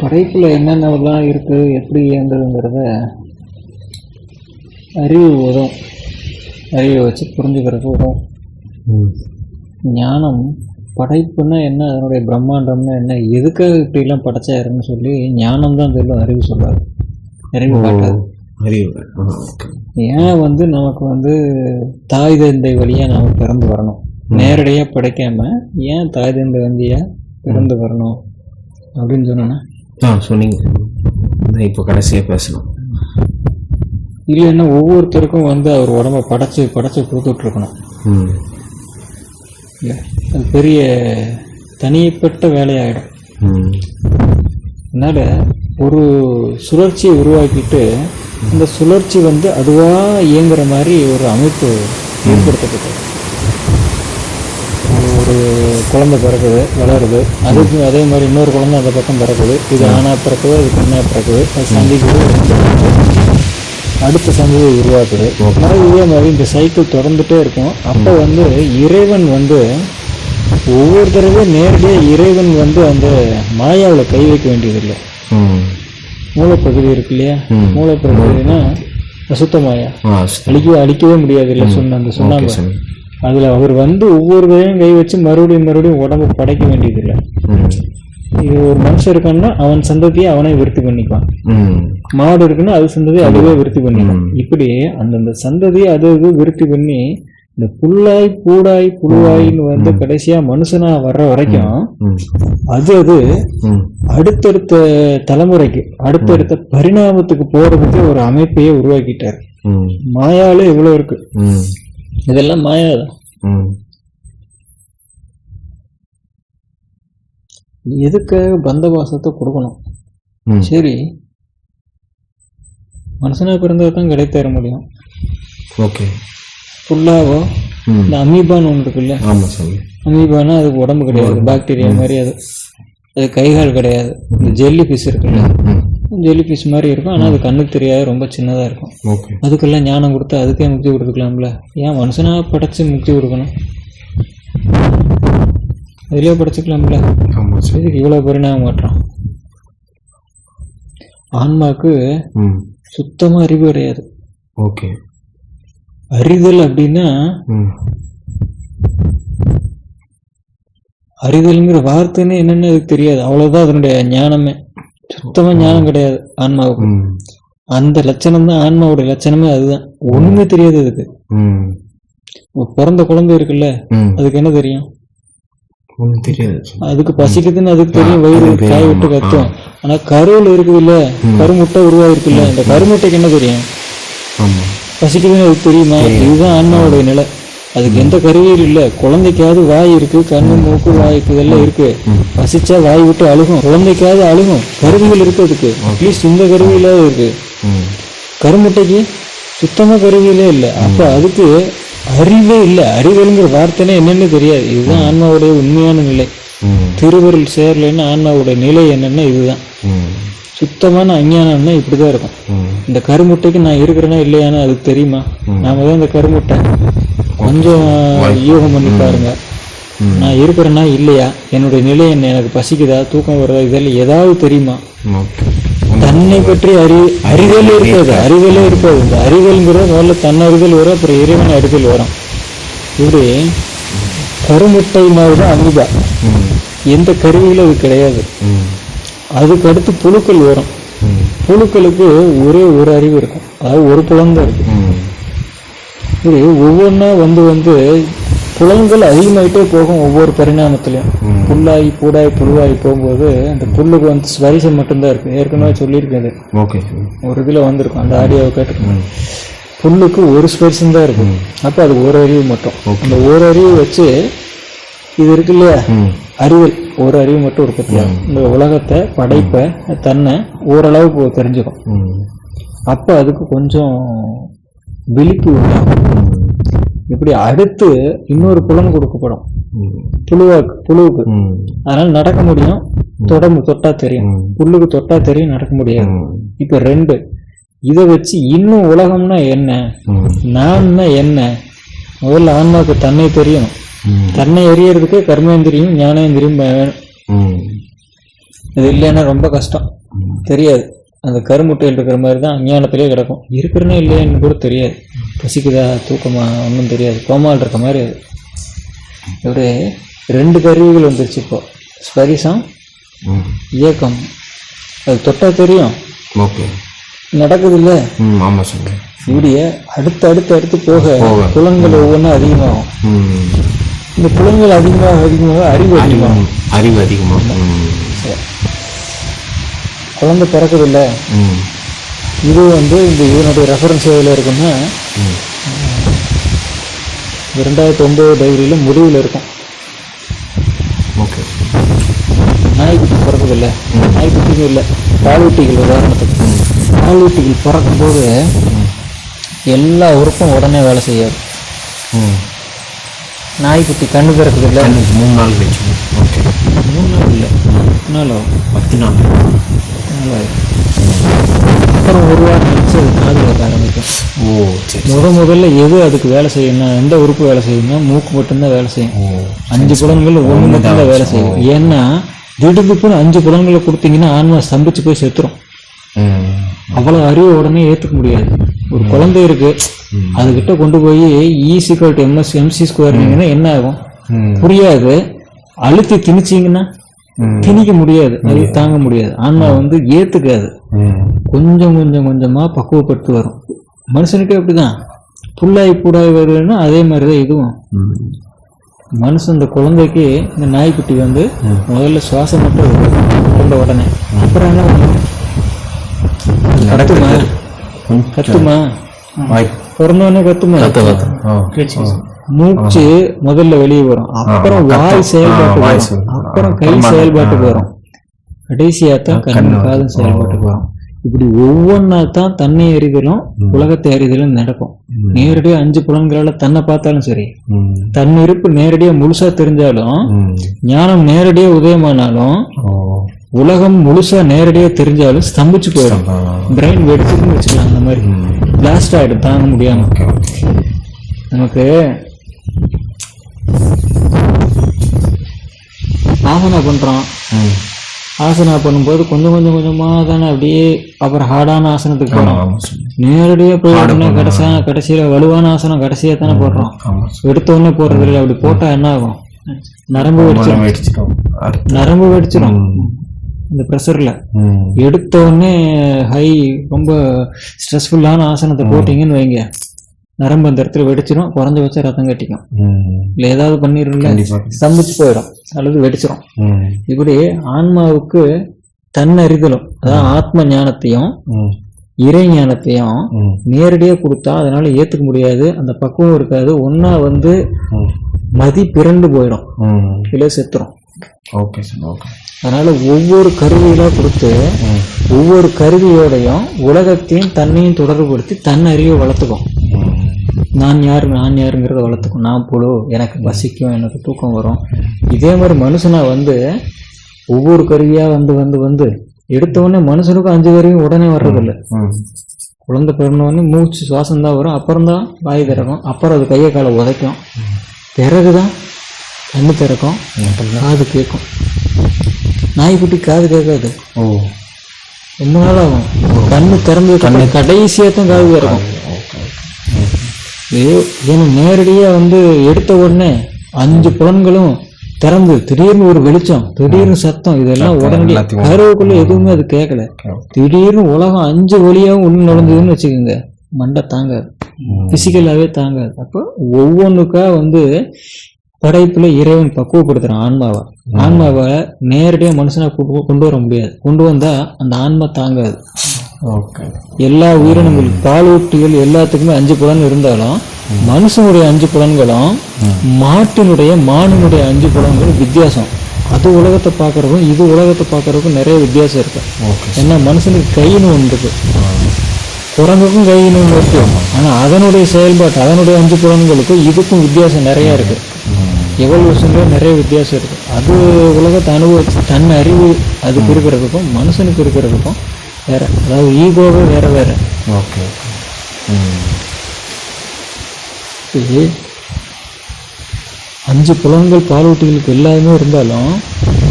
படைப்பில் என்னென்னலாம் இருக்குது எப்படி இயங்குதுங்கிறத அறிவு உதவும் அறிவை வச்சு புரிஞ்சுக்கிறதுக்கு உதவும் ஞானம் படைப்புன்னா என்ன அதனுடைய பிரம்மாண்டம்னா என்ன எதுக்காக இப்படிலாம் படைச்சாருன்னு சொல்லி ஞானம் தான் சொல்லும் அறிவு சொல்லாது அறிவு காட்டாது. அறிவு. ஏன் வந்து நமக்கு வந்து தாய் தந்தை வழியா நாம பிறந்து வரணும்? நேரடியா படைக்காம ஏன் தாய் தந்தை வழியா பிறந்து வரணும்? அப்படின்னு சொன்னோன்னா ஆ சொன்னீங்க. அதான் இப்போ கடைசியாக பேசணும். இல்லைன்னா ஒவ்வொருத்தருக்கும் வந்து அவர் உடம்ப படைச்சு படைச்சு கொடுத்துட்டு இருக்கணும் ம். இல்லை அது பெரிய தனிப்பட்ட வேலையாயிடும். அதனால ஒரு சுழற்சியை உருவாக்கிட்டு அந்த சுழற்சி வந்து அதுவா இயங்குற மாதிரி ஒரு அமைப்பு ஏற்படுத்தப்பட்டது. ஒரு குழந்தை பிறக்குது வளருது. அதுக்கு அதே மாதிரி இன்னொரு குழந்தை அந்த பக்கம் பிறக்குது. இது ஆணா பிறக்குது இது பெண்ணா பிறக்குது. அது சந்திக்குது. அடுத்த சந்ததியை உருவாக்குது. மறுபடியும் இதே மாதிரி இந்த சைக்கிள் தொடர்ந்துட்டே இருக்கும். அப்போ வந்து இறைவன் வந்து ஒவ்வொரு தடவையும் நேரடியாக இறைவன் வந்து அந்த மாயாவில் கை வைக்க வேண்டியதில்லை. மூலப்பகுதி இருக்கு இல்லையா. மூலப்பகுதினா அசுத்த மாயா. ஆ சரி அழிக்கவே அழிக்கவே முடியாது இல்லை சொன்ன அந்த சொன்னாங்க. அதில் அவர் வந்து ஒவ்வொரு தடையும் கை வச்சு மறுபடியும் மறுபடியும் உடம்பு படைக்க வேண்டியதில்லை. இது ஒரு மனுஷன் இருக்கான்னா அவன் சந்ததியை அவனே விருத்தி பண்ணிக்குவான். மாடு இருக்குன்னா அது சந்ததியை அதுவே விருத்தி பண்ணிக்கும் ம். இப்படி அந்தந்த சந்ததியை அது அது விருத்தி பண்ணி இந்த புல்லாய் பூடாய் புழுவாயின்னு வந்து கடைசியா மனுஷனா வர்ற வரைக்கும் அது அது அடுத்தடுத்த தலைமுறைக்கு அடுத்தடுத்த பரிணாமத்துக்கு போறதுக்கு ஒரு அமைப்பையே உருவாக்கிட்டார். மாயால இவ்வளவு இருக்கு. இதெல்லாம் மாயா தான் ம் எதுக்காக பந்தபாசத்தை கொடுக்கணும்? சரி. மனுஷனா பிறந்தா தான் கிடை தர முடியும் ஓகே. புல்லாவோ? ம். இந்த அமீபான்னு ஒன்று இருக்குல்ல ஆமாம் சாமி அமீபானா அதுக்கு உடம்பு கிடையாது பாக்டீரியா மாதிரி அது. அது கைகால் கிடையாது. இந்த ஜெல்லி ஃபிஷ் இருக்குல்ல? ஜெல்லி ஃபிஷ் மாதிரி இருக்கும். ஆனால் அது கண்ணுக்கு தெரியாது. ரொம்ப சின்னதாக இருக்கும். அதுக்கெல்லாம் ஞானம் கொடுத்து அதுக்கே முக்தி கொடுத்துக்கலாம்ல ஏன் மனுஷனா படைச்சு முக்தி கொடுக்கணும்? அதிலே படைச்சுக்கலாம்ல? இதுக்கு இவ்வளோ பரிணாமம் மாற்றம் ஆன்மாக்கு ம். சுத்தமாக அறிவு கிடையாது. ஓகே. அறிதல் அப்படின்னா அறிதல்ங்கிற வார்த்தைன்னு என்னன்னு அதுக்கு தெரியாது. அவ்வளவுதான் அதனுடைய ஞானமே. சுத்தமா ஞானம் கிடையாது ஆன்மாவுக்கு. அந்த லட்சணம் தான் ஆன்மாவுடைய லட்சணமே அதுதான். ஒண்ணுமே தெரியாது அதுக்கு. பிறந்த குழந்தை இருக்குல்ல அதுக்கு என்ன தெரியும். அதுக்கு பசிக்குதுன்னு அதுக்கு தெரியும் வயிறு காய் விட்டு. கத்தும். ஆனா கருவில் இருக்குது இல்ல கருமுட்டை உருவாயிருக்குல்ல இந்த கருமுட்டைக்கு என்ன தெரியும்? பசிக்குதுன்னு அதுக்கு தெரியுமா? இதுதான் ஆன்மாவுடைய நிலை. அதுக்கு எந்த கருவியும் இல்ல. குழந்தைக்காவது வாய் இருக்கு கண்ணு மூக்கு வாய் இதெல்லாம் இருக்கு. பசிச்சா வாய் விட்டு அழுகும். குழந்தைக்காவது அழுகும். கருவிகள் இருக்கு அதுக்கு. அட்லீஸ்ட் இந்த கருவியில இருக்கு. கருமுட்டைக்கு சுத்தமா கருவியிலே இல்லை. அப்ப அதுக்கு அறிவே இல்லை. அறிவல்ங்கிற வார்த்தைனே என்னன்னு தெரியாது. இதுதான் ஆன்மாவுடைய உண்மையான நிலை. திருவருள் சேரலைன்னா ஆன்மாவுடைய நிலை என்னன்னா இதுதான். சுத்தமான அஞ்ஞானம்னா இப்படிதான் இருக்கும். இந்த கருமுட்டைக்கு நான் இருக்கிறேன்னா இல்லையான்னு அதுக்கு தெரியுமா? நாம தான் இந்த கருமுட்டை. கொஞ்சம் யூகம் பண்ணி பாருங்க. நான் இருக்கிறேனா? இல்லையா? என்னுடைய நிலை என்ன? எனக்கு பசிக்குதா? தூக்கம் வருதா? இதெல்லாம் ஏதாவது தெரியுமா? தன்னை பற்றி அறி அறிதல் இருக்காது. அறிதலே இருக்காது. இந்த அறிதல்ங்கிறது முதல்ல தன் அறிதல் வரும் அப்புறம் இறைவன் அறிதல் வரும். இப்படி கருமுட்டை மாதிரி தான் அமுதா எந்த கருவியிலும் அது கிடையாது. அதுக்கு அடுத்து புழுக்கள் வரும். புழுக்களுக்கு ஒரே ஒரு அறிவு இருக்கும். அதாவது ஒரு புலந்தான் இருக்கு இது ஒவ்வொன்றா வந்து வந்து புலன்கள் அதிகமாயிட்டே போகும் ஒவ்வொரு பரிணாமத்திலையும். ம். புல்லாகி பூடாகி புழுவாகி போகும்போது அந்த புல்லுக்கு வந்து ஸ்வரிசம் மட்டும்தான் இருக்கு. ஏற்கனவே சொல்லியிருக்கேன் அது ஓகே. ஒரு இதில் வந்திருக்கும் அந்த ஆடியோவை கேட்டுருக்கோம் புல்லுக்கு ஒரு ஸ்பர்சம் தான் இருக்கு. அப்போ அது ஒரு அறிவு மட்டும். அந்த ஒரு அறிவு வச்சு இது இருக்கு இல்லையா? ம். அறிவல் ஒரு அறிவு மட்டும் உற்பத்தி ஆகும் இந்த உலகத்தை படைப்பை தன்னை ஓரளவுக்கு தெரிஞ்சுக்கும். அப்போ அதுக்கு கொஞ்சம் விழிப்பு உண்டாகும். இப்படி அடுத்து இன்னொரு புலன் கொடுக்கப்படும். புழுவாக்கு. புழுவுக்கு அதனால நடக்க முடியும். தொடர்ந்து தொட்டா தெரியும். புல்லுக்கு தொட்டா தெரியும் நடக்க முடியாது. இப்ப ரெண்டு. இதை வச்சு இன்னும் உலகம்னா என்ன? நான்னா என்ன? முதல்ல ஆன்மாவுக்கு தன்னை தெரியும். தன்னை அறியறதுக்கு கர்மேந்திரியும் ஞானேந்திரியும் இது இல்லைன்னா ரொம்ப கஷ்டம். தெரியாது. அந்த கருமுட்டையில் இருக்கிற மாதிரி தான் அஞ்ஞானத்திலே கிடக்கும். இருக்கிறனே இல்லையான்னு கூட தெரியாது. பசிக்குதா தூக்கமா ஒன்றும் தெரியாது. கோமால் இருக்க மாதிரி அது. இப்படி ரெண்டு கருவிகள் வந்துருச்சு இப்போ. ஸ்பரிசம் இயக்கம் அது தொட்டா தெரியும். ஓகே. நடக்குது இல்லை ஆமாம் சாமி இப்படிய அடுத்து அடுத்து அடுத்து போக. புலன்கள் ஒவ்வொன்றும் அதிகமாகும். இந்த புலன்கள் அதிகமாக அதிகமாக அறிவு அதிகமாகும். அறிவு அதிகமாக ம். சரி. குழந்தை ம். இது வந்து இந்த இதனுடைய ரெஃபரன்ஸ் எதில் இருக்குன்னா ம். இரண்டாயிரத்தி ஒன்பது டைரியில் முடிவில் இருக்கும். ஓகே. நாய்க்குட்டி பிறக்குது இல்லை நாய்க்குட்டிக்கும் இல்லை பாலூட்டிகள் உதாரணத்துக்கு. பாலூட்டிகள் பிறக்கும்போது எல்லா உறுப்பும் உடனே வேலை செய்யாது. ம். நாய்க்குட்டி கண்ணு எனக்கு மூணு நாள் கழிச்சு. ஓகே. மூணு நாள் இல்லை. நாள்? பத்து நாள். அப்புறம் ஒரு வாரம் கழிச்சு அது காது கேட்க ஆரம்பிக்கும். ஓ சரி முத முதல்ல எது அதுக்கு வேலை செய்யணும்னா எந்த உறுப்பு வேலை செய்யணும்னா மூக்கு மட்டும்தான் வேலை செய்யும். அஞ்சு புலன்கள் ஒன்று மட்டும்தான் வேலை செய்யும். ஏன்னா திடுதுப்புன்னு அஞ்சு புலன்களை கொடுத்தீங்கன்னா ஆன்மா ஸ்தம்பிச்சு போய் செத்துரும். அவ்வளோ அறிவை உடனே ஏற்றுக்க முடியாது. ஒரு குழந்தை இருக்கு அதுகிட்ட கொண்டு போய் E equal to MS MC ஸ்கொயர்னீங்கன்னா என்ன ஆகும்? புரியாது. அழுத்தி திணிச்சிங்கன்னா. திணிக்க முடியாது அது தாங்க முடியாது. ஆன்மா வந்து ஏத்துக்காது. கொஞ்சம் கொஞ்சம் கொஞ்சமா பக்குவப்பட்டு வரும். மனுஷனுக்கே அப்படிதான். புல்லாய் பூடாய் வருதுன்னா அதே மாதிரி தான் இதுவும் மனுஷன் இந்த குழந்தைக்கு இந்த நாய்க்குட்டி வந்து முதல்ல சுவாசம் மட்டும். கொண்ட உடனே. அப்புறம் என்ன கத்துமா? கத்துமா? வாய். பிறந்த உடனே கத்துமா? மூச்சு முதல்ல வெளியே வரும். அப்புறம் வாய் செயல்பாட்டுக்கு வாய் வரும். அப்புறம் கை செயல்பாட்டுக்கு வரும். கடைசியா தான் கண்ணு காதும் செயல்பாட்டுக்கு வரும். இப்படி ஒவ்வொன்றா தான் தன்னை அறிதலும் உலகத்தை அறிதலும் நடக்கும். நேரடியா அஞ்சு புலன்களால தன்னை பார்த்தாலும் சரி தன் இருப்பு நேரடியா முழுசா தெரிஞ்சாலும் ஞானம் நேரடியா உதயமானாலும் உலகம் முழுசா நேரடியா தெரிஞ்சாலும் ஸ்தம்பிச்சு போயிடும். பிரெயின் வெடிச்சுன்னு வச்சுக்கலாம் அந்த மாதிரி. பிளாஸ்ட் ஆயிடும் தாங்க முடியாம. நமக்கு ஆசனா பண்றோம் ம். ஆசனா பண்ணும்போது கொஞ்சம் கொஞ்சம் கொஞ்சமா தானே அப்படியே அப்புறம் ஹார்டான ஆசனத்துக்கு போறோம் ஆமாம் சாமி நேரடியா போய் கடைசியா கடைசியில வலுவான ஆசனம் கடைசியா தானே போடுறோம் எடுத்த உடனே போடுறது இல்லை அப்படி போட்டா என்ன ஆகும் நரம்பு வெடிச்சிடும் நரம்பு வெடிச்சிடும் இந்த ப்ரெஷர்ல ம். எடுத்த உடனே ஹை ரொம்ப ஸ்ட்ரெஸ்ஃபுல்லான ஆசனத்தை போட்டீங்கன்னு வைங்க. நரம்பு அந்த இடத்துல வெடிச்சிடும் குறைஞ்சபட்சம் ரத்தம் கட்டிக்கும். இல்லை ஏதாவது பண்ணிடும்ல ஸ்தம்பிச்சு போயிடும் அல்லது வெடிச்சிடும் இப்படி ஆன்மாவுக்கு தன்னறிதலும் அதாவது ஆத்ம ஞானத்தையும் இறை ஞானத்தையும் ம் நேரடியா கொடுத்தா அதனால ஏத்துக்க முடியாது அந்த பக்குவம் இருக்காது ஒன்னா வந்து மதி பிறண்டு போயிடும் இல்லை செத்துரும். Okay sir okay. அதனால ஒவ்வொரு கருவியிலா கொடுத்து ஒவ்வொரு கருவியோடையும் உலகத்தையும் தன்னையும் தொடர்புபடுத்தி தன் அறிவை வளர்த்துக்கும். நான் யார் நான் யாருங்கிறத வளர்த்துக்கும் நான் புழு எனக்கு பசிக்கும் எனக்கு தூக்கம் வரும். இதே மாதிரி மனுஷனா வந்து ஒவ்வொரு கருவியா வந்து வந்து வந்து எடுத்த உடனே மனுஷனுக்கும் அஞ்சு கருவியும் உடனே வர்றதில்ல. குழந்தை பிறந்த உடனே மூச்சு சுவாசம் தான் வரும். அப்புறம் தான் வாய் திறக்கும். அப்புறம் அது கையை காலை உதைக்கும். பிறகுதான் கண்ணு திறக்கும். காது கேட்கும் நாய்க்குட்டி காது கேட்காது. ஓ. ரொம்ப நாள் ஆகும். கண்ணு திறந்து கண்ணு கடைசியா தான் காது திறக்கும். ஏன்னா நேரடியா வந்து எடுத்த உடனே அஞ்சு புலன்களும் திறந்து திடீர்னு ஒரு வெளிச்சம் திடீர்னு சத்தம் இதெல்லாம் உடனே கருவுக்குள்ள எதுவுமே அது கேட்கல திடீர்னு உலகம் அஞ்சு வழியாவும் உள்ள நுழைஞ்சதுன்னு வச்சுக்கோங்க மண்டை தாங்காது. பிசிக்கலாவே தாங்காது. அப்போ ஒவ்வொன்றுக்கா வந்து படைப்புல இறைவன் பக்குவப்படுத்துறான் ஆன்மாவை. ஆன்மாவை நேரடியா மனுஷனா கொண்டு கொண்டு வர முடியாது. கொண்டு வந்தா அந்த ஆன்மா தாங்காது. எல்லா உயிரினங்கள் பாலூட்டிகள் எல்லாத்துக்குமே அஞ்சு புலன் இருந்தாலும் மனுஷனுடைய அஞ்சு புலன்களும் மாட்டினுடைய மானினுடைய அஞ்சு புலன்களும் வித்தியாசம். அது உலகத்தை பார்க்கறதுக்கும் இது உலகத்தை பார்க்கறதுக்கும் நிறைய வித்தியாசம் இருக்கு. ஏன்னா மனுஷனுக்கு கைன்னு ஒன்று இருக்கு. குரங்குக்கும் கைன்னு ஒன்று இருக்கு. ஆனா அதனுடைய செயல்பாட்டு அதனுடைய அஞ்சு புலன்களுக்கும் இதுக்கும் வித்தியாசம் நிறைய இருக்கு. எவல்யூஷன்ல நிறைய வித்தியாசம் இருக்கு. அது உலகத்தை அனுபவிச்சு தன் அறிவு அதுக்கு இருக்கிறதுக்கும் மனுஷனுக்கு இருக்கிறதுக்கும் வேற. அதாவது ஈகோவே வேற வேற. ஓகே. இது அஞ்சு புலன்கள் பாலூட்டிகளுக்கு எல்லாமே இருந்தாலும்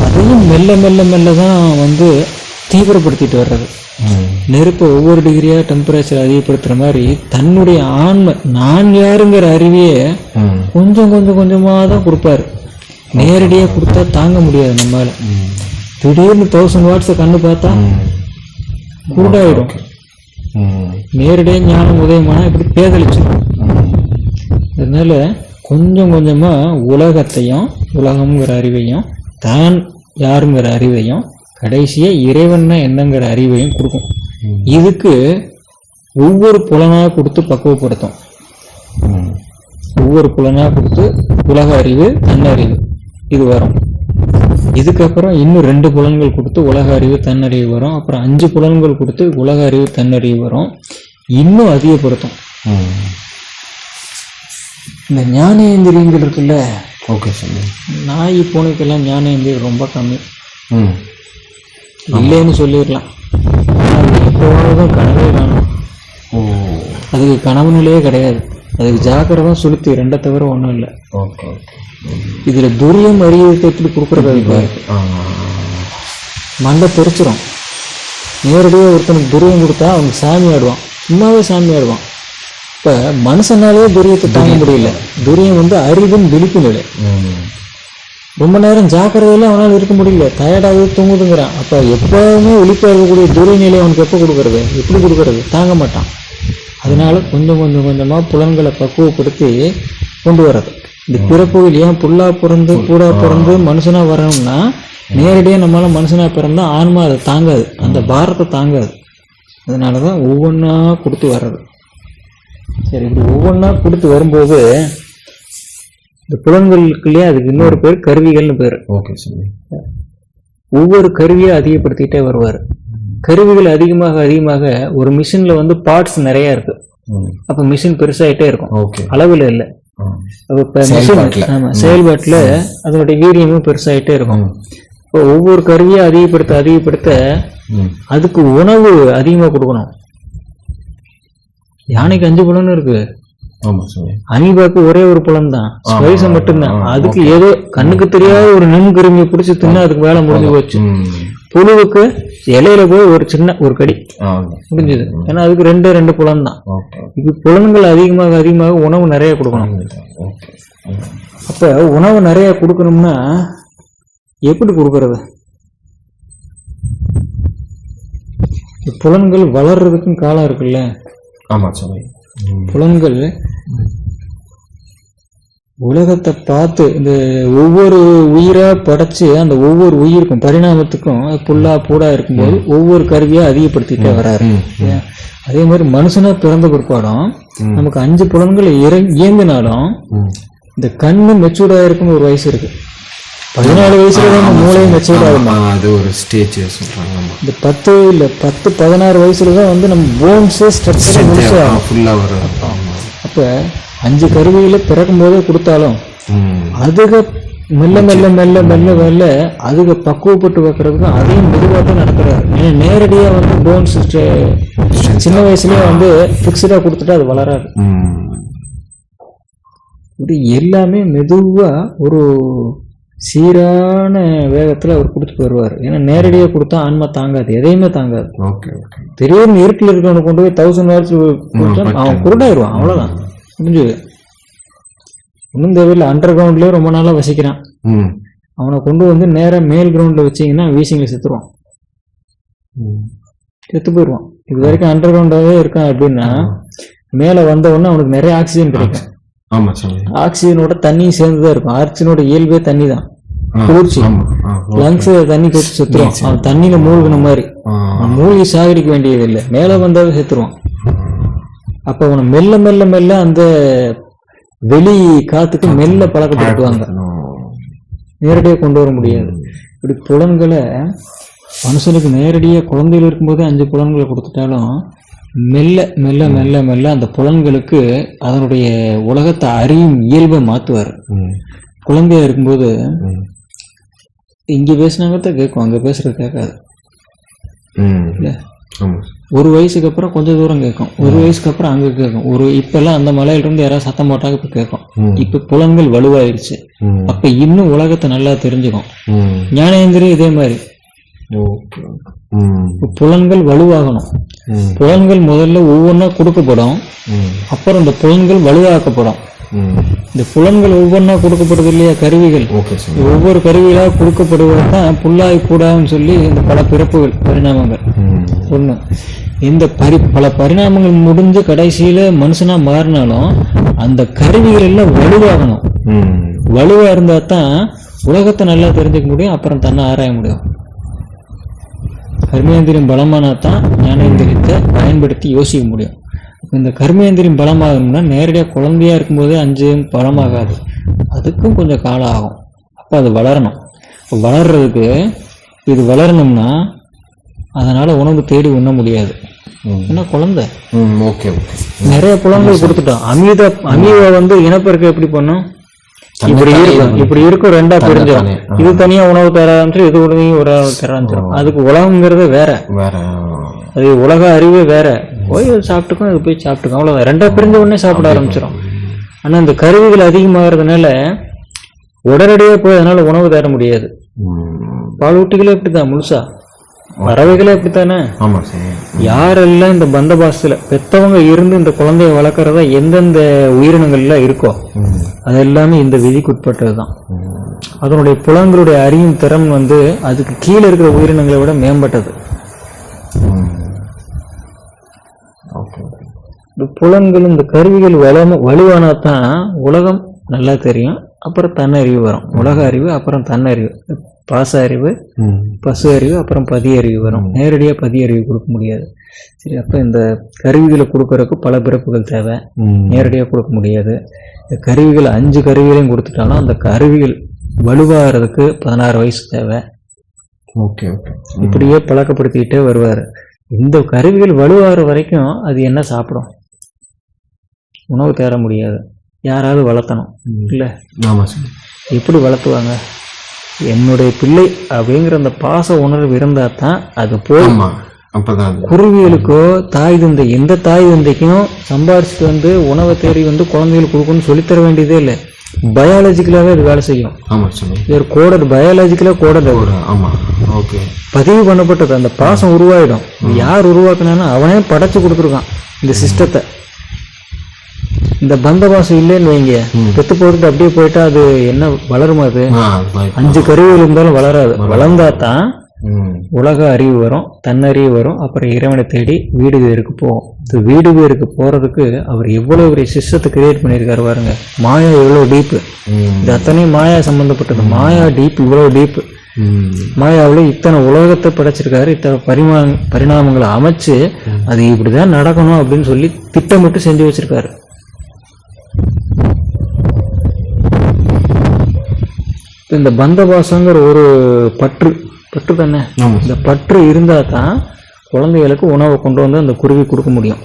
அதையும் மெல்ல மெல்ல மெல்ல தான் வந்து தீவிரப்படுத்திட்டு வர்றது. நெருப்பை ஒவ்வொரு டிகிரியாக டெம்பரேச்சர் அதிகப்படுத்துகிற மாதிரி தன்னுடைய ஆன்மை நான் யாருங்கிற அறிவையே கொஞ்சம் கொஞ்சம் கொஞ்சமாக தான் கொடுப்பாரு. நேரடியாக கொடுத்தா தாங்க முடியாது நம்மளால திடீர்னு தௌசண்ட் வாட்ஸை கண்ணு பார்த்தா குருடாயிடும். நேரடியாக ஞானம் உதயமானா இப்படி பேதளிச்சிடும் அதனால கொஞ்சம் கொஞ்சமாக உலகத்தையும் உலகம்ங்கிற அறிவையும் தான் யாருங்கிற அறிவையும் கடைசியாக இறைவன்னா என்னங்கிற அறிவையும் கொடுக்கும். இதுக்கு ஒவ்வொரு புலனாக கொடுத்து பக்குவப்படுத்தும். ஒவ்வொரு புலனாக கொடுத்து உலக அறிவு தன்னறிவு இது வரும். இதுக்கப்புறம் இன்னும் ரெண்டு புலன்கள் கொடுத்து உலக அறிவு தன்னறிவு வரும். அப்புறம் அஞ்சு புலன்கள் கொடுத்து உலக அறிவு தன்னறிவு வரும். இன்னும் அதிகப்படுத்தும். இந்த ஞானேந்திரியங்கள் இருக்குல்ல? ஓகே சாமி. நாய் பூனைக்கெல்லாம் ஞானேந்திரியம் ரொம்ப கம்மி. இல்லைன்னு சொல்லிடலாம். எப்போதும் கனவே காணும். அதுக்கு கனவு நிலையே கிடையாது. அதுக்கு ஜாக்கிரதான் சுளுத்தி ரெண்டை தவிர ஒன்றும் இல்லை. Okay okay. இதில் துரியம் அறியத்தை எப்படி கொடுக்குறது அது மண்டை தெரிச்சிரும் நேரடியாக ஒருத்தனுக்கு துரியம் கொடுத்தா அவனுக்கு சாமி ஆடுவான். சும்மாவே சாமி ஆடுவான். இப்போ மனுஷனாலே துரியத்தை தாங்க முடியல. துரியம் வந்து அறிவின் விழிப்பு நிலை ரொம்ப நேரம் ஜாக்கிரதையில அவனால் இருக்க முடியல. டயர்டாகவே தூங்குதுங்கிறான். அப்போ எப்போவுமே விழிப்பாக இருக்கக்கூடிய துரிய நிலை அவனுக்கு எப்போ கொடுக்கறது? எப்படி கொடுக்கறது? தாங்க மாட்டான். அதனால கொஞ்சம் கொஞ்சம் கொஞ்சமாக புலன்களை பக்குவப்படுத்தி கொண்டு வர்றது. இந்த பிறப்புகள் ஏன் புல்லா பிறந்து கூடா பிறந்து மனுஷனா வரணும்னா நேரடியாக நம்மளால மனுஷனா பிறந்தா ஆன்மா அதை தாங்காது. அந்த பாரத்தை தாங்காது. அதனால தான் ஒவ்வொன்றா கொடுத்து வர்றது. சரி இப்படி ஒவ்வொன்றா கொடுத்து வரும்போது இந்த புலன்களுக்குள்ளேயே அதுக்கு இன்னொரு பேர் கருவிகள்னு பேர். ஓகே சாமி ஒவ்வொரு கருவியை அதிகப்படுத்திக்கிட்டே வருவார். கருவிகள் அதிகமாக அதிகமாக ஒரு மிஷின்ல வந்து பார்ட்ஸ் நிறைய இருக்கு. அப்ப மிஷின் பெருசாயிட்டே இருக்கும். அளவில் இல்லை. இப்ப செயல்பாட்டுல. ஆமா செயல்பாட்டுல அதனுடைய வீரியமும் பெருசாயிட்டே இருக்கும். இப்போ ஒவ்வொரு கருவியை அதிகப்படுத்த அதிகப்படுத்த அதுக்கு உணவு அதிகமா கொடுக்கணும். யானைக்கு அஞ்சு புலன் இருக்கு. அமீபாக்கு ஒரே ஒரு புலம் தான் ஸ்பைசம் மட்டும்தான். அதுக்கு ஏதோ கண்ணுக்கு தெரியாத ஒரு நுண்கிருமியை பிடிச்சி தின்னா அதுக்கு வேலை முடிஞ்சு போச்சு. புழுவுக்கு இலையில போய் ஒரு சின்ன ஒரு கடி. முடிஞ்சது. ஏன்னா அதுக்கு ரெண்டு ரெண்டு புலன் தான் இது புலன்கள் அதிகமாக அதிகமாக உணவு நிறைய கொடுக்கணும். அப்ப உணவு நிறைய கொடுக்கணும்னா எப்படி கொடுக்கறது? புலன்கள் வளர்றதுக்கும் காலம் இருக்குல்ல. ஆமாம் சாமி ம். புலன்கள் உலகத்தை பார்த்து இந்த ஒவ்வொரு உயிரா படைச்சு அந்த ஒவ்வொரு உயிருக்கும் பரிணாமத்துக்கும் புல்லா பூடா இருக்கும்போது ஒவ்வொரு கருவியா அதிகப்படுத்திட்டே வராரு? அதே மாதிரி மனுஷனா பிறந்த பிற்பாடும் நமக்கு அஞ்சு புலன்கள் இயங்கினாலும் இந்த கண்ணு மெச்சூர்டா இருக்குன்னு ஒரு வயசு இருக்கு. பதினாலு வயசுல தான் மூளையும் மெச்சூர்ட் ஆகும் ஆ, அது ஒரு ஸ்டேஜ் இந்த பத்து இல்ல பத்து பதினாறு வயசுல தான் வந்து நம்ம போன்ஸே ஸ்ட்ரக்சர் ஃபுல்லாக வரும். அப்ப அஞ்சு கருவியில பிறக்கும் போதே கொடுத்தாலும் அதுக மெல்ல மெல்ல மெல்ல மெல்ல மெல்ல அதுக பக்குவப்பட்டு வைக்கிறதுக்கும் அதையும் மெதுவாக தான் நடத்துறாரு. ஏன்னா நேரடியா வந்து போன்ஸ் சின்ன வயசுலயே வந்து ஃபிக்ஸ்டா கொடுத்துட்டா அது வளராது. இது எல்லாமே மெதுவா ஒரு சீரான வேகத்துல அவர் கொடுத்துட்டு வருவார். ஏன்னா நேரடியா கொடுத்தா ஆன்மா தாங்காது எதையுமே தாங்காது. Okay okay. திடீர்னு இருட்டில் இருக்கவனை கொண்டு போய் தௌசண்ட் வாட்ஸ் அவன் குருடாயிருவான் அவ்வளவுதான். முடிஞ்சது ஒன்றும் தேவையில்லை. அண்டர் கிரவுண்ட்லயே ரொம்ப நாளா வசிக்கிறான். ம். அவனை கொண்டு வந்து நேரா மேல் கிரவுண்ட்ல வச்சீங்கன்னா வீசிங்ல செத்துருவான். செத்து போயிடுவான். இது வரைக்கும் அண்டர் கிரவுண்டாவே இருக்கான் அப்படின்னா மேல வந்த உடனே அவனுக்கு நிறைய ஆக்சிஜன் கிடைக்கும். ஆக்சிஜனோட தண்ணியும் சேர்ந்து தான் இருக்கும். ஆக்சிஜனோட இயல்பே தண்ணி தான் குளிர்ச்சி. லங்ஸ் தண்ணி கொட்டி செத்துருவான். அவன் தண்ணியில மூழ்கின மாதிரி. மூழ்கி சாகடிக்க வேண்டியது இல்லை மேல வந்தாவே செத்துருவான். அப்ப அவனை மெல்ல மெல்ல மெல்ல அந்த வெளி காத்துக்கு மெல்ல பழக்கப்படுத்துவாங்க. நேரடியாக கொண்டு வர முடியாது. இப்படி புலன்களை மனுஷனுக்கு நேரடியாக குழந்தைகள் இருக்கும்போதே அஞ்சு புலன்களை கொடுத்துட்டாலும் மெல்ல மெல்ல மெல்ல மெல்ல அந்த புலன்களுக்கு அதனுடைய உலகத்தை அறியும் இயல்பை மாற்றுவார் குழந்தையா இருக்கும்போது இங்கே பேசினாங்க தான் கேட்கும் அங்கே பேசுறது கேட்காது. ம். ஆமாம் ஒரு வயசுக்கு அப்புறம் கொஞ்சம் தூரம் கேட்கும் ஒரு வயசுக்கு அப்புறம் அங்கே கேட்கும் ஒரு இப்பெல்லாம் அந்த மலையில இருந்து யாராவது சத்தம் போட்டாங்க இப்போ கேட்கும் இப்போ புலன்கள் வலுவாயிருச்சு. அப்ப இன்னும் உலகத்தை நல்லா தெரிஞ்சுக்கும். ம். ஞானேந்திரியம் இதே மாதிரி. இப்ப புலன்கள் வலுவாகணும். புலன்கள் முதல்ல ஒவ்வொன்றா கொடுக்கப்படும். அப்புறம் இந்த புலன்கள் வலுவாக்கப்படும். இந்த புலன்கள் ஒவ்வொன்றா கொடுக்கப்படுது இல்லையா? கருவிகள். ஒவ்வொரு கருவிகளாக கொடுக்கப்படுவது தான் புல்லாய் கூடாதுன்னு சொல்லி இந்த பல பிறப்புகள் பரிணாமங்கள். ஒண்ணு இந்த பரி பல பரிணாமங்கள் முடிஞ்சு கடைசியில மனுஷனா மாறினாலும் அந்த கருவிகள் எல்லாம் வலுவாகணும். ம். வலுவா இருந்தா தான் உலகத்தை நல்லா தெரிஞ்சுக்க முடியும் அப்புறம் தன்னை ஆராய முடியும். கர்மேந்திரியம் பலமானா தான் ஞானேந்திரியத்தை பயன்படுத்தி யோசிக்க முடியும். இந்த கர்மேந்திரியம் பலமாகணும்னா நேரடியாக குழந்தையா இருக்கும்போதே அஞ்சு பலமாகாது. அதுக்கும் கொஞ்சம் காலம் ஆகும். அப்போ அது வளரணும். வளர்றதுக்கு இது வளரணும்னா அதனால உணவு தேடி உண்ண முடியாது. ஏன்னா குழந்தை? Okay okay. நிறைய புலங்கள் கொடுத்துட்டோம் அமீத அமீவை வந்து இனப்பெருக்கம் எப்படி பண்ணும் இப்படி இருக்கும் இப்படி இருக்கும் ரெண்டா பிரிஞ்சிடும் தானே. இது தனியா உணவு தர ஆரம்பிச்சிடும் இது உடனே ஒரு ஆள் தர ஆரம்பிச்சிடும் அதுக்கு உலகங்கிறது வேற. வேற அது உலக அறிவே வேற. போய் சாப்பிட்டுக்கும் அது போய் சாப்பிட்டுக்கும். அவ்வளவுதான். ரெண்டா பிரிஞ்ச உடனே சாப்பிட ஆரம்பிச்சிடும் ஆனா இந்த கருவிகள் அதிகமாகிறதுனால உடனடியே போய் அதனால உணவு தர முடியாது. பாலூட்டிகளே இப்படிதான் முழுசா. பறவைகளே இப்படித்தானே ஆமாம் சார். யாரெல்லாம் இந்த பந்தபாசத்துல பெத்தவங்க இருந்து இந்த குழந்தைய வளர்க்குறதா எந்தெந்த உயிரினங்கள்லாம் இருக்கோ அது எல்லாமே இந்த விதிக்கு உட்பட்டது தான் ம் அதனுடைய புலங்களுடைய அறியும் திறன் வந்து அதுக்கு கீழே இருக்கிற உயிரினங்களை விட மேம்பட்டது. இந்த புலன்கள் இந்த கருவிகள் வளம வலுவானா தான் உலகம் நல்லா தெரியும் அப்புறம் தன்னறிவு வரும். உலக அறிவு அப்புறம் தன்னறிவு. பாச அறிவு பசு அறிவு அப்புறம் பதி அறிவு வரும். நேரடியாக பதி அறிவு கொடுக்க முடியாது. சரி அப்போ இந்த கருவிகளை கொடுக்கறதுக்கு பல பிறப்புகள் தேவை. நேரடியாக கொடுக்க முடியாது. இந்த கருவிகள் அஞ்சு கருவிகளையும் கொடுத்துட்டாலும் அந்த கருவிகள் வலுவாகிறதுக்கு பதினாறு வயசு தேவை. Okay okay. இப்படியே பழக்கப்படுத்திக்கிட்டே வருவார். இந்த கருவிகள் வலுவாகிற வரைக்கும் அது என்ன சாப்பிடும்? உணவு தேட முடியாது. யாராவது வளர்த்தணும். இல்லை? ஆமாம் சார் எப்படி வளர்த்துவாங்க? என்னுடைய பிள்ளை அப்படிங்கிற அந்த பாச உணர்வு இருந்தால் தான் அது அது குருவிகளுக்கோ தாய் தந்தை எந்த தாய் தந்தைக்கும் சம்பாரிச்சுட்டு வந்து உணவை தேடி வந்து குழந்தைகளுக்கு கொடுக்கணும்னு சொல்லித்தர வேண்டியதே இல்லை. பயாலஜிக்கலாகவே அது வேலை செய்யும். ஆமாம் கோடது பயாலஜிக்கலாக கோடது ஆமாம் ஓகே. பதிவு பண்ணப்பட்டது அந்த பாசம் உருவாயிடும். யார் உருவாக்குனானோ அவனே படைச்சு கொடுத்துருக்கான் இந்த சிஸ்டத்தை. இந்த பந்த பாசம் இல்லைன்னு வைங்க. பெத்து போட்டுட்டு அப்படியே போயிட்டா அது என்ன வளருமா அது? அஞ்சு கருவிகள் இருந்தாலும் வளராது. வளர்ந்தா தான் உலக அறிவு வரும் தன்னறிவு வரும் அப்புறம் இறைவனை தேடி வீடு பேருக்கு போகும் இந்த வீடு பேருக்கு போறதுக்கு அவர் எவ்வளவு பெரிய சிஸ்டத்தை கிரியேட் பண்ணியிருக்காரு பாருங்க. மாயா எவ்வளோ டீப்பு இது அத்தனையும் மாயா சம்பந்தப்பட்டது. மாயா டீப் இவ்வளோ டீப்பு ம். மாயாவில் இத்தனை உலகத்தை படைச்சிருக்காரு இத்தனை பரிமா பரிணாமங்களை அமைச்சு அது இப்படிதான் நடக்கணும் அப்படின்னு சொல்லி திட்டமிட்டு செஞ்சு வச்சிருக்காரு. இந்த பந்தபாசங்கிற ஒரு பற்று பற்று தானே? இந்த பற்று இருந்தால் தான் குழந்தைகளுக்கு உணவை கொண்டு வந்து அந்த குருவி கொடுக்க முடியும்.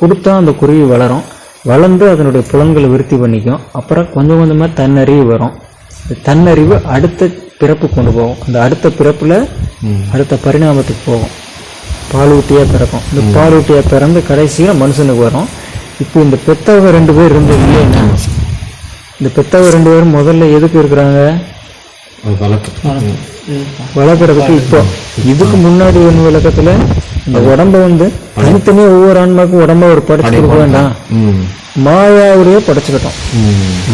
கொடுத்தா அந்த குருவி வளரும். வளர்ந்து அதனுடைய புலன்களை விருத்தி பண்ணிக்கும். அப்புறம் கொஞ்சம் கொஞ்சமாக தன்னறிவு வரும். இந்த தன்னறிவு அடுத்த பிறப்பு கொண்டு போகும். அந்த அடுத்த பிறப்பில் அடுத்த பரிணாமத்துக்கு போகும். பாலூட்டியாக பிறக்கும். இந்த பாலூட்டியாக பிறந்து கடைசியில் மனுஷனுக்கு வரும். இப்போ இந்த பெத்தவங்க ரெண்டு பேர் இருந்து இல்லைன்னா இந்த பெத்தவங்க ரெண்டு பேரும் முதல்ல எதுக்கு இருக்கிறாங்க? வளர்க்குறதுக்கு இப்போ. இதுக்கு முன்னாடி ஒன்று விளக்கத்துல இந்த உடம்ப வந்து தனித்தனியாக ஒவ்வொரு ஆன்மாக்கும் உடம்ப ஒரு படைச்சு கொடுக்க வேண்டாம். ம். மாயாவுடைய படைச்சுக்கிட்டோம்.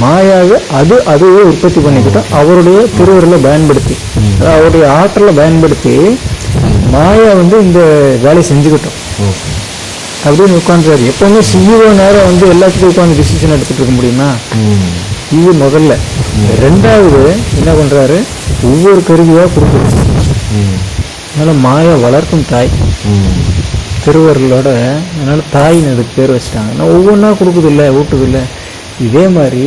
மாயாவை அது அதுவே உற்பத்தி பண்ணிக்கிட்டோம். அவருடைய திருவருளை பயன்படுத்தி அவருடைய ஆற்றலை பயன்படுத்தி மாயா வந்து இந்த வேலையை செஞ்சுக்கிட்டோம். அப்படின்னு உட்காந்துறாரு எப்பவுமே சிஇஓ நேரம் வந்து எல்லாத்துக்கும் உட்காந்து டிசிஷன் எடுத்துட்டு இருக்க முடியுமா? இது முதல்ல. ரெண்டாவது என்ன பண்றாரு? ஒவ்வொரு கருவியா கொடுக்குறது அதனால மாயா வளர்க்கும் தாய். ம். திருவருளோட அதனால தாயின்னு அதுக்கு பேர் வச்சுட்டாங்க. நான் ஒவ்வொன்றா கொடுக்குது இல்லை ஊட்டுது இல்லை இதே மாதிரி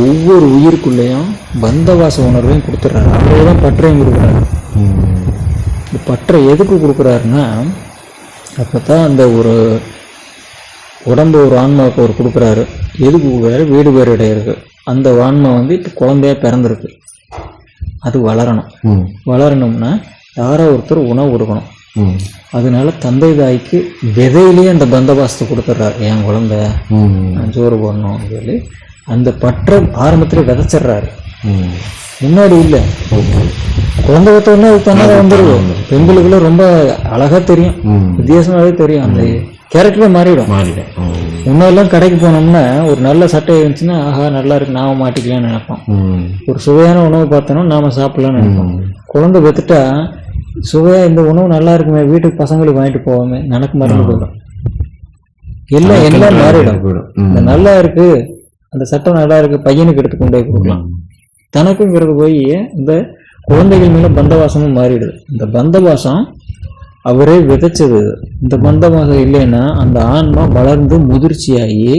ஒவ்வொரு உயிருக்குள்ளேயும் பந்தவாச உணர்வையும் கொடுத்துட்றாரு. அப்படியே தான் பற்றையும் கொடுக்குறாரு. இந்த பற்றை எதுக்கு கொடுக்குறாருன்னா அப்போ தான் அந்த ஒரு உடம்பு ஒரு ஆன்மாவுக்கு அவர் கொடுக்குறாரு. எதுக்கு கொடுக்குறாரு? வீடு பேர் இருக்கு அந்த ஆன்மா வந்து இப்போ குழந்தையா பிறந்திருக்கு. அது வளரணும். வளரணும்னா யாரோ ஒருத்தர் உணவு கொடுக்கணும். அதனால தந்தை தாய்க்கு விதையிலேயே அந்த பந்தபாசத்தை கொடுத்துட்றாரு என் குழந்தை? சோறு போடணும் சொல்லி அந்த பற்றை ஆரம்பத்தில் விதைச்சிடுறாரு. முன்னாடி இல்லை. குழந்தை பெற்றோடனே அது தன்னால வந்துருது பெண்களுக்குலாம் ரொம்ப அழகா தெரியும். வித்தியாசமாவே தெரியும். அந்த கேரக்டரே மாறிடும். மாறிடும். ம். முன்னெல்லாம் கடைக்கு போனோம்னா ஒரு நல்ல சட்டை இருந்துச்சுன்னா ஆஹா நல்லா இருக்கு. நாம மாட்டிக்கலாம்னு நினைப்போம். ஒரு சுவையான உணவு பார்த்தோன்னா நாம சாப்பிடலாம்னு நினைப்போம். குழந்தை பெற்றுட்டா சுவையா இந்த உணவு நல்லா இருக்குமே வீட்டுக்கு பசங்களுக்கு வாங்கிட்டு போவோமே எனக்கு மறந்து போயிடும். எல்லாம் எல்லாம் மாறிடும். இந்த நல்லா இருக்கு அந்த சட்டம் நல்லா இருக்கு பையனுக்கு எடுத்து கொண்டு போய் கொடுக்கலாம் தனக்குங்கிறது போய் இந்த குழந்தைகள் மேல பந்தவாசமும் மாறிடுது இந்த பந்தவாசம் அவரே விதைச்சது. இந்த பந்தவாசம் இல்லைன்னா அந்த ஆன்மா வளர்ந்து முதிர்ச்சியாகி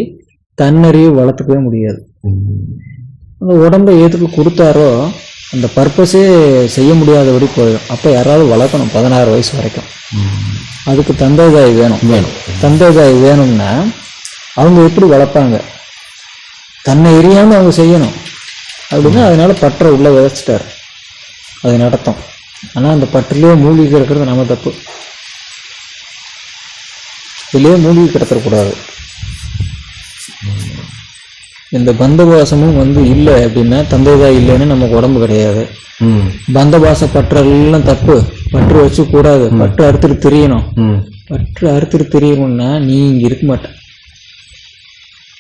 தன்னறிவு வளர்த்துக்கவே முடியாது. அந்த உடம்பை எதுக்கு கொடுத்தாரோ அந்த பர்பஸே செய்ய முடியாதபடி போயிடும் அப்போ யாராவது வளர்க்கணும் பதினாறு வயசு வரைக்கும். அதுக்கு தந்தை தாய் வேணும் வேணும் தந்தை தாய் வேணும்னா அவங்க எப்படி வளர்ப்பாங்க தன்னை எரியாம அவங்க செய்யணும் அப்படின்னா அதனால பற்றை உள்ள விதைச்சிட்டார். அது நடத்தும். ஆனா அந்த பற்றிலேயே மூழ்கி கிடக்கிறது நம்ம தப்பு. இதுலயே மூழ்கி கிடத்தக்கூடாது. இந்த பந்தவாசமும் வந்து இல்லை அப்படின்னா தந்தை தாய் இல்லைன்னு நமக்கு உடம்பு கிடையாது. பந்தவாச பற்றெல்லாம் தப்பு. பற்று வச்சு கூடாது. பற்று அறுத்துட்டு தெரியணும். பற்று அறுத்துட்டு தெரியணும்னா நீ இங்க இருக்க மாட்ட.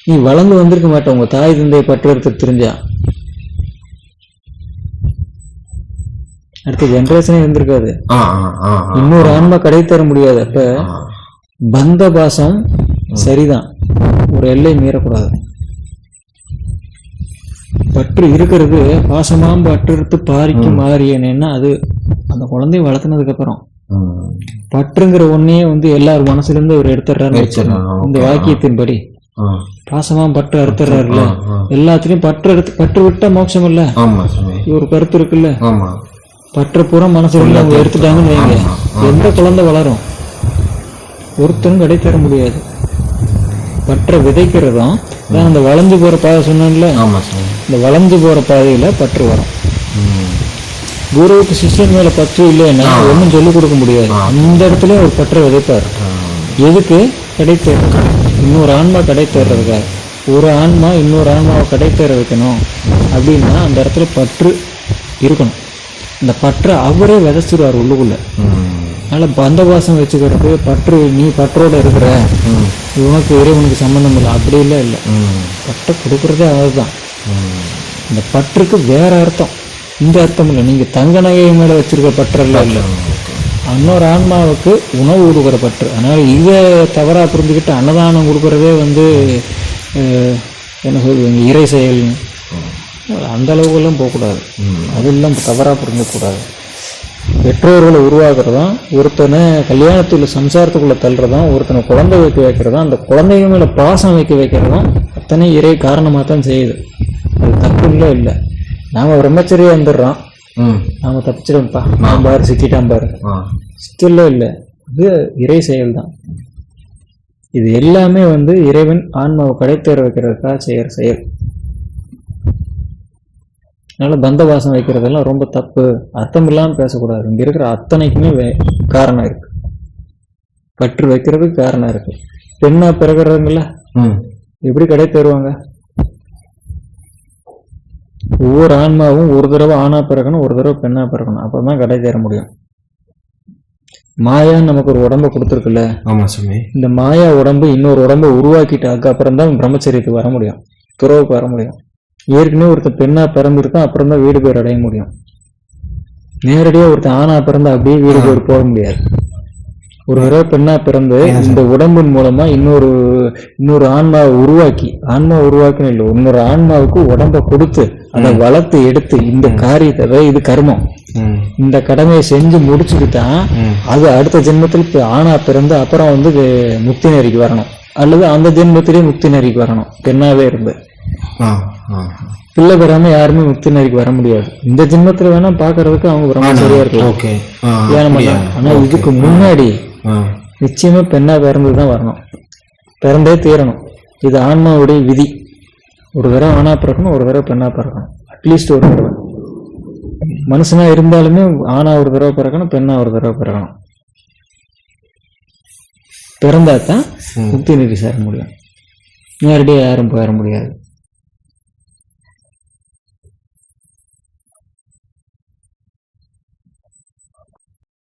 நீ வளர்ந்து வந்திருக்க மாட்ட. உங்க தாய் தந்தையை பற்று அறுத்து தெரிஞ்சா. அடுத்த ஜென்ரேஷனே இருந்திருக்காது. இன்னொரு ஆன்மா கடை தர முடியாது. அப்ப. பந்த பாசம் சரிதான். ஒரு எல்லை மீறக்கூடாது. பற்று இருக்கிறது பாசமாம் பற்று பாரிக்கு மாறியனேன்னா அது அந்த குழந்தைய வளர்த்துனதுக்கு அப்புறம். பற்றுங்கிற ஒன்னையே வந்து எல்லார் மனசுல இருந்து அவர். எடுத்துடுறாரு, இந்த வாக்கியத்தின்படி. பாசமா பற்று ஆ. எல்லாத்துலயும் பற்று எடுத்து பற்று விட்டா மோட்சம் இல்ல. ஒரு கருத்து இருக்குல்ல. ஆமா பற்று பூரா மனசுல இருந்து அவங்க எடுத்துட்டாங்கன்னு வைங்க எந்த குழந்தை வளரும்? ஒருத்தரும் கடை தர முடியாது. பற்றை விதைக்கிறதும் அதான் அந்த வளைஞ்சு போற பாதை சொன்னேன்ல. இந்த வளைஞ்சு போற பாதையில பற்று வரும். குருவுக்கு சிஷ்யன் மேல பற்று இல்லைன்னா ஒண்ணும் சொல்லிக் கொடுக்க முடியாது. அந்த இடத்துல ஒரு பற்றை விதைப்பார். எதுக்கு? கடை தேர்றது இன்னொரு ஆன்மா கடை தேர்றதுக்காக ஒரு ஆன்மா இன்னொரு ஆன்மாவை கடை தேர வைக்கணும். அப்படின்னா அந்த இடத்துல பற்று இருக்கணும். இந்த பற்றை அவரே விதைச்சிருவார் உள்ளுக்குள்ள. அதனால பந்தவாசம் வச்சுக்கிறது பற்று நீ பற்றோட இருக்கிற இவனுக்கு இறைவனுக்கு சம்மந்தம் இல்லை. அப்படி இல்லை இல்லை. ம். பற்றை கொடுக்கறதே அதுதான். இந்த பற்றுக்கு வேற அர்த்தம். இந்த அர்த்தம் இல்லை. நீங்க தங்க நகை மேல வச்சிருக்க பற்றெல்லாம் இல்லை. இன்னொரு ஆன்மாவுக்கு உணவு கொடுக்குற பற்று. அதனால இதை தவறா புரிஞ்சுக்கிட்டு அன்னதானம் கொடுக்கறதே வந்து என்ன சொல்லுவீங்க இறை செயல்னு. அந்த அளவுக்கெல்லாம் போகக்கூடாது. அதெல்லாம் தவறா புரிஞ்சக்கூடாது பெற்றோர்களை உருவாக்குறதும் ஒருத்தனை கல்யாணத்துல சம்சாரத்துக்குள்ள தள்ளுறதும் ஒருத்தனை குழந்தை வைக்க வைக்கிறதும் அந்த குழந்தைங்க மேல பாசம் வைக்க வைக்கிறதும் அத்தனை இறை காரணமாக தான் செய்யுது. அது தப்பு இல்லை. இல்லை நாம பிரம்மச்சரியா வந்துடுறோம் ம். நாம தப்பிச்சிடும்ப்பா நான் பாரு சிக்கிட்டான் பாரு. சிக்கல்ல இல்லை. இது இறை செயல் தான் இது எல்லாமே வந்து இறைவன் ஆன்மாவை கடைத்தேற வைக்கிறதுக்காக செய்யற செயல். அதனால பந்தவாசம் வைக்கிறதெல்லாம் ரொம்ப தப்பு. அர்த்தம் இல்லாம பேசக்கூடாது. இங்க இருக்கிற அத்தனைக்குமே வே- காரணம் இருக்கு. பற்று வைக்கிறதுக்கு காரணம் இருக்கு. பெண்ணா பிறகுறவங்கள ம். எப்படி கடை தேருவாங்க ஒவ்வொரு ஆன்மாவும் ஒரு தடவை ஆணா பிறக்கணும் ஒரு தடவை பெண்ணா பிறக்கணும். அப்பதான் கடை தேர முடியும். மாயா நமக்கு ஒரு உடம்ப கொடுத்துருக்குல்ல? ஆமா சாமி. இந்த மாயா உடம்பு இன்னொரு உடம்ப உருவாக்கிட்டாக்க அப்புறம் தான் பிரம்மச்சரியத்துக்கு வர முடியும். துறவுக்கு வர முடியும். ஏற்கனவே ஒருத்தன் பெண்ணா பிறந்திருக்கான் அப்புறம் தான் வீடு பேர் அடைய முடியும். நேரடியா ஒருத்தன் ஆணா பிறந்து அப்படியே வீடு பேர் போக முடியாது. ஒரு தடவை பெண்ணா பிறந்து இந்த உடம்பின் மூலமா இன்னொரு இன்னொரு ஆன்மாவை உருவாக்கி ஆன்மா உருவாக்கணும் இல்லை இன்னொரு ஆன்மாவுக்கு உடம்ப கொடுத்து அதை வளர்த்து எடுத்து இந்த காரியத்தை இது கர்மம். இந்த கடமையை செஞ்சு முடிச்சுக்கிட்டா. அது அடுத்த ஜென்மத்தில் இப்ப ஆணா பிறந்து அப்புறம் வந்து முக்தி நெறிக்கு வரணும். அல்லது அந்த ஜென்மத்திலே முக்தி நெறிக்கு வரணும். பெண்ணாவே இருந்து. பிள்ளை பெறாம யாருமே முக்தி நெறிக்கு வர முடியாது. இந்த ஜென்மத்துல வேணா பாக்குறதுக்கு அவங்க பிரம்மச்சரியா இருக்கலாம். ஆனா இதுக்கு முன்னாடி. நிச்சயமா பெண்ணா பிறந்து தான் வரணும். பிறந்தே தீரணும். இது ஆன்மாவுடைய விதி. ஒரு தடவை ஆணா பிறக்கணும் ஒரு தடவை பெண்ணா பிறக்கணும். அட்லீஸ்ட் ஒரு தடவை. மனுஷனா இருந்தாலுமே ஆணா ஒரு தடவை பிறக்கணும் பெண்ணா ஒரு தடவை பிறக்கணும். பிறந்தா தான் முக்தி நிதி சேர முடியும். நேரடியாக யாரும் போயிட முடியாது.